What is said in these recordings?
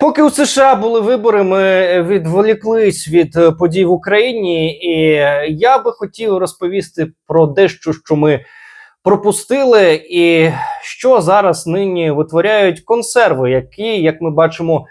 Поки у США були вибори, ми відволіклись від е, подій в Україні, і я би хотів розповісти про дещо, що ми пропустили, і що зараз нині витворяють консерви, які, як ми бачимо,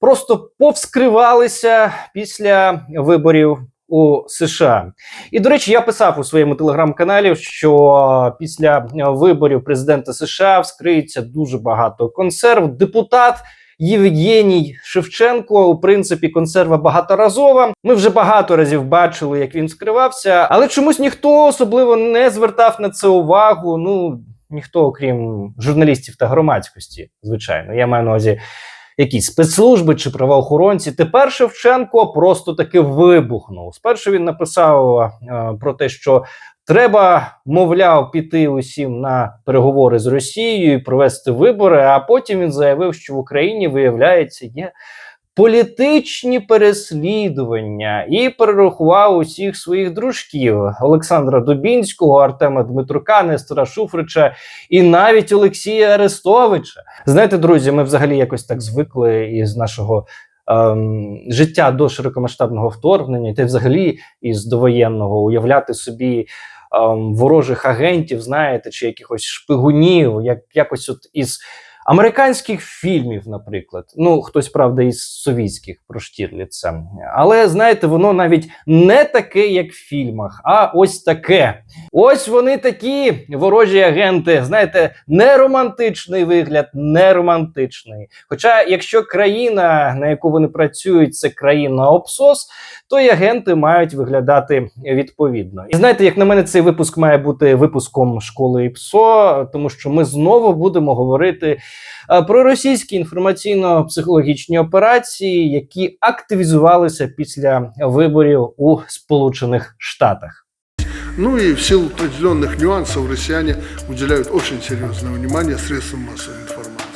просто повскривалися після виборів у США. І до речі, я писав у своєму телеграм-каналі, що після виборів президента США вскриється дуже багато консерв. Депутат. Євгеній Шевченко, у принципі, консерва багаторазова. Ми вже багато разів бачили, як він скривався, але чомусь ніхто особливо не звертав на це увагу. Ну ніхто, окрім журналістів та громадськості, звичайно. Я маю на увазі якісь спецслужби чи правоохоронці. Тепер Шевченко просто таки вибухнув. Спершу він написав е, про те, що треба, мовляв, піти усім на переговори з Росією і провести вибори. А потім він заявив, що в Україні виявляється є. Політичні переслідування і перерахував усіх своїх дружків Олександра Дубінського, Артема Дмитрука, Нестора Шуфрича і навіть Олексія Арестовича. Знаєте, друзі, ми взагалі якось так звикли із нашого ем, життя до широкомасштабного вторгнення, та взагалі із довоєнного уявляти собі ворожих агентів, знаєте, чи якихось шпигунів, як якось от із американських фільмів, наприклад. Ну, хтось, правда, із совітських про Штірліца. Але знаєте, воно навіть не таке, як в фільмах, а ось таке. Ось вони такі ворожі агенти. Знаєте, не романтичний вигляд, не романтичний. Хоча, якщо країна, на яку вони працюють, це країна обсос, то й агенти мають виглядати відповідно. І знаєте, як на мене, цей випуск має бути випуском школи ІПСО, тому що ми знову будемо говорити е, про російські інформаційно-психологічні операції, які активізувалися після виборів у Сполучених Штатах. Ну и в силу определенных нюансов россияне уделяют очень серьезное внимание средствам массовой информации.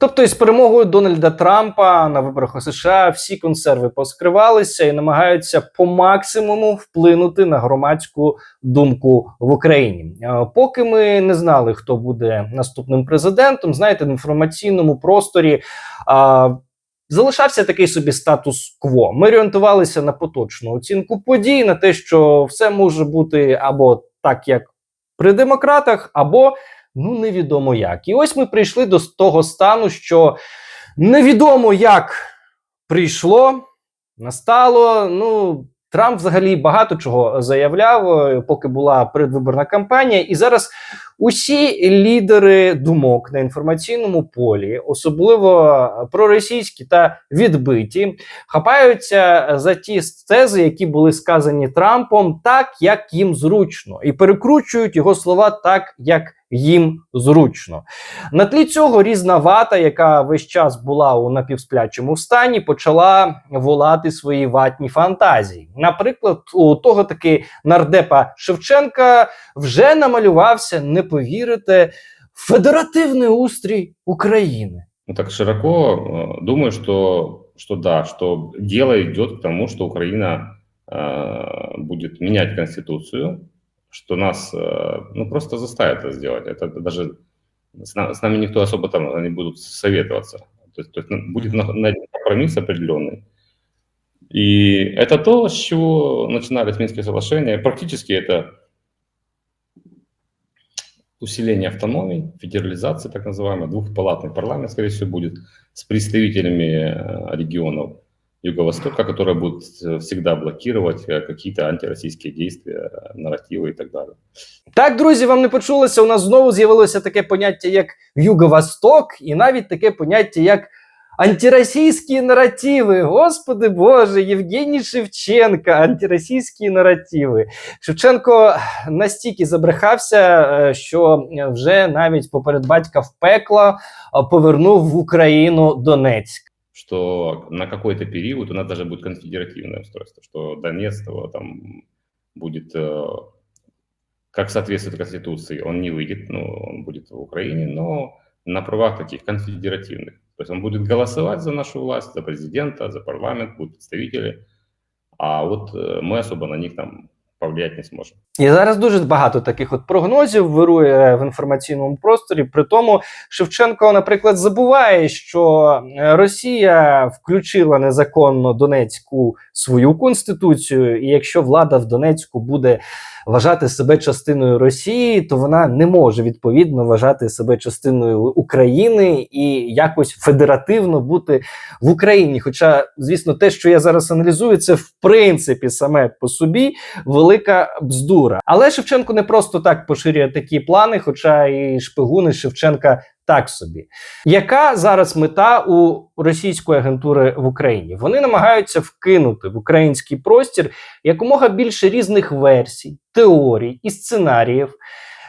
Тобто, із перемогою Дональда Трампа на виборах у США всі консерви поскривалися і намагаються по максимуму вплинути на громадську думку в Україні. Поки ми не знали, хто буде наступним президентом, знаєте, в інформаційному просторі. а, Залишався такий собі статус-кво. Ми орієнтувалися на поточну оцінку подій, на те, що все може бути або так, як при демократах, або ну невідомо як. І ось ми прийшли до того стану, що невідомо як прийшло, настало. Ну, Трамп взагалі багато чого заявляв, е, поки була передвиборна кампанія, і зараз усі лідери думок на інформаційному полі, особливо проросійські та відбиті, хапаються за ті тези, які були сказані Трампом, так як їм зручно, і перекручують його слова так, як їм зручно. На тлі цього різна вата, яка весь час була у напівсплячому стані, почала волати свої ватні фантазії. Наприклад, у того таки нардепа Шевченка вже намалювався, не повірите, федеративний устрій України. Ну, так широко э, думаю, что, что да, что дело идет к тому, что Украина э, будет менять конституцию, что нас э, ну, просто заставят это сделать. Это даже с, на- с нами никто особо там не будут советоваться. То есть, то есть на- будет на- найден компромисс определенный. И это то, с чего начинались Минские соглашения. Практически это усиление автономий, федерализация так называемая, двухпалатный парламент, скорее всего, будет с представителями э, регионов Юго-Востока, которые будут э, всегда блокировать э, какие-то антироссийские действия, э, нарративы и так далее. Так, друзі, вам не почулося. У нас знову з'явилося таке поняття, як Юго-Восток, і навіть таке поняття, як антиросійські наративи. Господи Боже, Євгеній Шевченка, антиросійські наративи. Шевченко настільки забрехався, е, що вже навіть поперед батька в пекло е, повернув в Україну Донецьк. Что на какой-то период у нас даже будет конфедеративное устройство, что Донецкого там будет, э, как соответствует Конституции, он не выйдет, ну, он будет в Украине, но на правах таких конфедеративных. То есть он будет голосовать за нашу власть, за президента, за парламент, будут представители, а вот э, мы особо на них там повлиять не сможем. І зараз дуже багато таких от прогнозів вирує в інформаційному просторі. При тому Шевченко, наприклад, забуває, що е, Росія включила незаконно Донецьку свою конституцію, і якщо влада в Донецьку буде вважати себе частиною Росії, то вона не може відповідно вважати себе частиною України і якось федеративно бути в Україні. Хоча, звісно, те, що я зараз аналізую, це в принципі саме по собі велика бздура. Але Шевченко не просто так поширює такі плани, хоча і шпигуни Шевченка так собі. Яка зараз мета у російської агентури в Україні? Вони намагаються вкинути в український простір якомога більше різних версій, теорій і сценаріїв,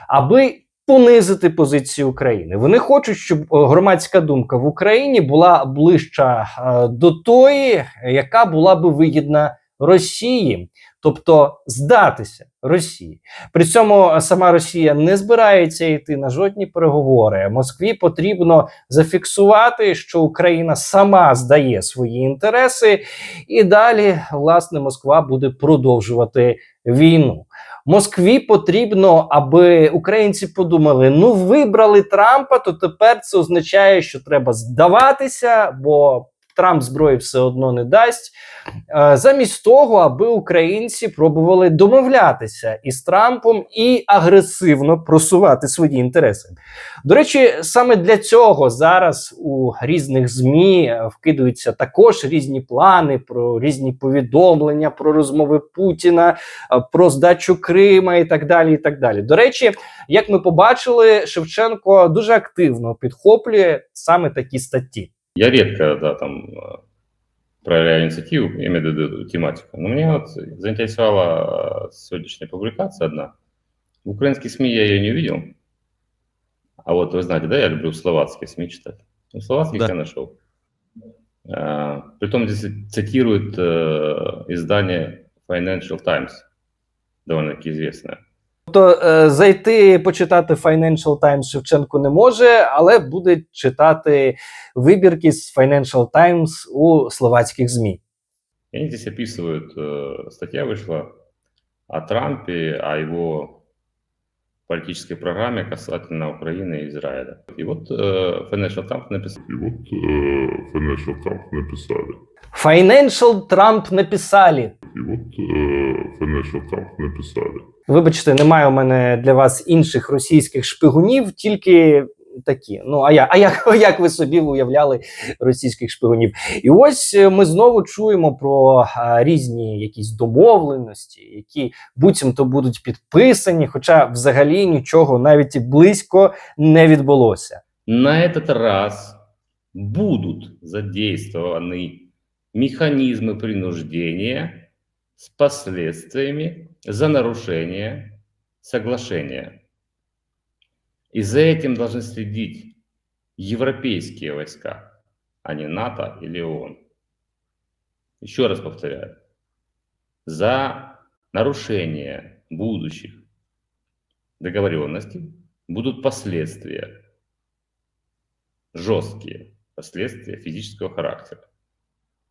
аби понизити позицію України. Вони хочуть, щоб е, громадська думка в Україні була ближча е, до тої, яка була би вигідна Росії, тобто здатися Росії. При цьому сама Росія не збирається йти на жодні переговори. Москві потрібно зафіксувати, що Україна сама здає свої інтереси, і далі, власне, Москва буде продовжувати війну. Москві потрібно, аби українці подумали: ну вибрали Трампа, то тепер це означає, що треба здаватися, бо Трамп зброї все одно не дасть. Е, Замість того, аби українці пробували домовлятися із Трампом і агресивно просувати свої інтереси. До речі, саме для цього зараз у різних змі е, вкидаються також різні плани про різні повідомлення, про розмови Путіна, е, про здачу Крима і так далі. І так далі. До речі, як ми побачили, Шевченко дуже активно підхоплює саме такі статті. Я редко, да, там э, проявляю инициативу, имею в виду тематику. Но меня вот заинтересовала э, сегодняшняя публикация одна. В украинских СМИ я ее не увидел. А вот вы знаете, да, я люблю словацкие СМИ читать. Ну, словацких Да. я нашел. А, Притом здесь цитирует э, издание Financial Times, довольно-таки известное. Тобто е, зайти почитати Financial Times Шевченко не може, але буде читати вибірки з Financial Times у словацьких ЗМІ. И они здесь описывают, э, статья вышла о Трампе, о его политической программе касательно Украины и Израиля. И вот э, Financial Times написал, И вот э, Financial Times написали. Financial Trump написали. И вот э, Financial Times написали. Вибачте, немає у мене для вас інших російських шпигунів, тільки такі. Ну а я, а як, як ви собі уявляли російських шпигунів? І ось е, ми знову чуємо про а, різні якісь домовленості, які буцімто будуть підписані, хоча взагалі нічого навіть і близько не відбулося. на этот раз будут задействованы механизмы принуждения с последствиями за нарушение соглашения. И за этим должны следить европейские войска, а не НАТО или ООН. Еще раз повторяю, за нарушение будущих договоренностей будут последствия, жесткие последствия физического характера,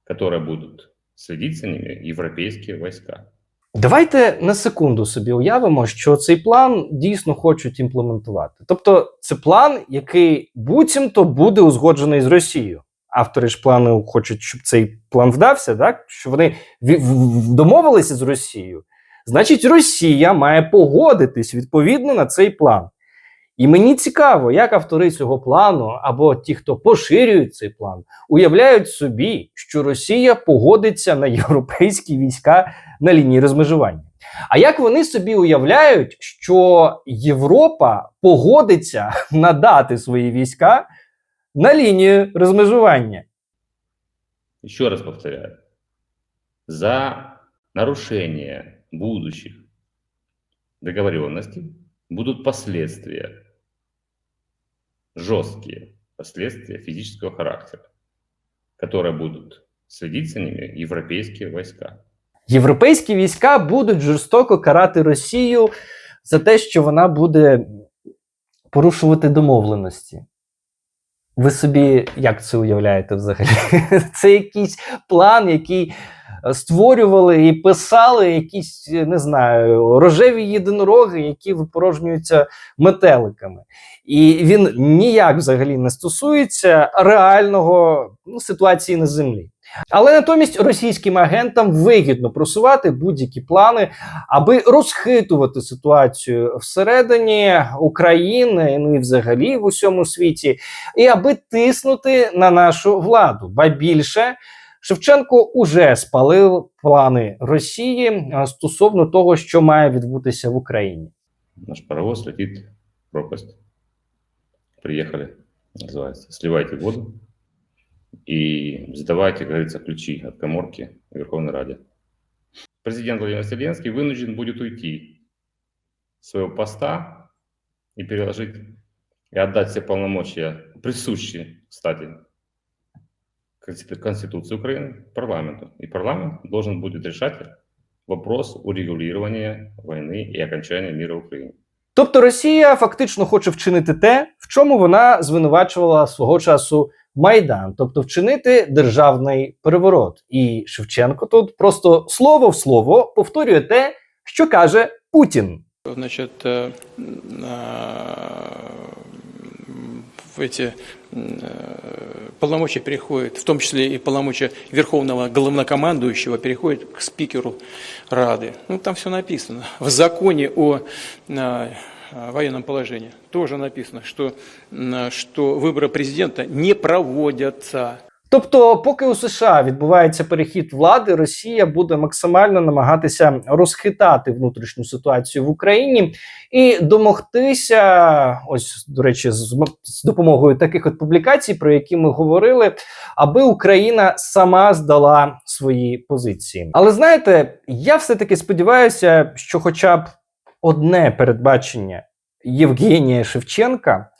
которые будут следить за ними европейские войска. Давайте на секунду собі уявимо, що цей план дійсно хочуть імплементувати. Тобто, це план, який буцімто буде узгоджений з Росією. Автори ж плану хочуть, щоб цей план вдався, так що вони домовилися з Росією. Значить, Росія має погодитись відповідно на цей план. І мені цікаво, як автори цього плану або ті, хто поширюють цей план, уявляють собі, що Росія погодиться на європейські війська на лінії розмежування. А як вони собі уявляють, що Європа погодиться надати свої війська на лінію розмежування? Еще раз повторяю, за нарушение будущих договоренностей будут последствия, жесткие последствия физического характера, которые будут следить за ними, европейские войска. Європейські війська будуть жорстоко карати Росію за те, що вона буде порушувати домовленості. Ви собі як це уявляєте взагалі? Це якийсь план, який створювали і писали якісь, не знаю, рожеві єдинороги, які випорожнюються метеликами. І він ніяк взагалі не стосується реального ну, ситуації на землі. Але натомість російським агентам вигідно просувати будь-які плани, аби розхитувати ситуацію всередині України, ну і взагалі в усьому світі, і аби тиснути на нашу владу. Ба більше Шевченко уже спалив плани Росії стосовно того, що має відбутися в Україні. Наш паровоз летит в пропасть. Приехали, называется, сливайте воду и сдавайте, как говорится, ключи от коморки в Верховной Раде. Президент Владимир Зеленский вынужден будет уйти с своего поста и переложить и отдать все полномочия, присущие, кстати, Конституции Украины, парламенту. И парламент должен будет решать вопрос урегулирования войны и окончания мира в Украине. Тобто Росія фактично хоче вчинити те, в чому вона звинувачувала свого часу Майдан, тобто вчинити державний переворот. І Шевченко тут просто слово в слово повторює те, що каже Путін. Значит, э, м, в эти м, э, полномочия переходят, в том числе и полномочия Верховного Главнокомандующего, переходят к спикеру Рады. Ну, там все написано. В законе о э, военном положении тоже написано, что, м, что выборы президента не проводятся. Тобто, поки у США відбувається перехід влади, Росія буде максимально намагатися розхитати внутрішню ситуацію в Україні і домогтися, ось до речі, з, допомогою таких от публікацій, про які ми говорили, аби Україна сама здала свої позиції. Але знаєте, я все таки сподіваюся, що, хоча б одне передбачення Євгенія Шевченка,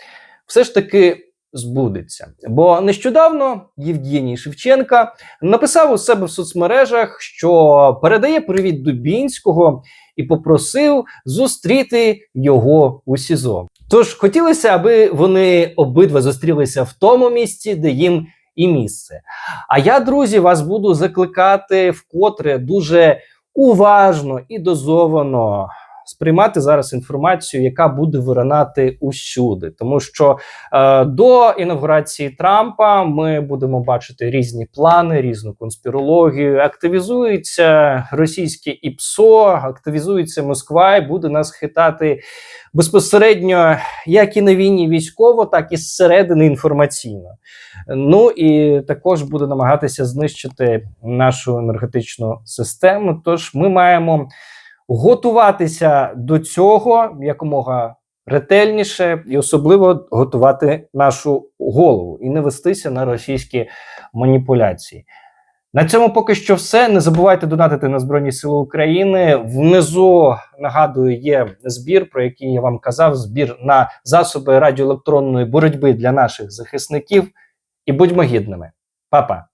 все ж таки збудеться. Бо нещодавно Євгеній Шевченка написав у себе в соцмережах, що передає привіт Дубінського і попросив зустріти його у СІЗО. Тож хотілося, аби вони обидва зустрілися в тому місці, де їм і місце. А я, друзі, вас буду закликати вкотре дуже уважно і дозовано сприймати зараз інформацію, яка буде виринати усюди, тому що е, до інавгурації Трампа ми будемо бачити різні плани, різну конспірологію. Активізується російське ІПСО, активізується Москва і буде нас хитати безпосередньо як і на війні військово, так і зсередини інформаційно. Ну і також буде намагатися знищити нашу енергетичну систему. Тож ми маємо готуватися до цього якомога ретельніше і особливо готувати нашу голову і не вестися на російські маніпуляції. На цьому поки що все. Не забувайте донатити на Збройні Сили України. Внизу нагадую, є збір, про який я вам казав: збір на засоби радіоелектронної боротьби для наших захисників. І будьмо гідними, Па-па!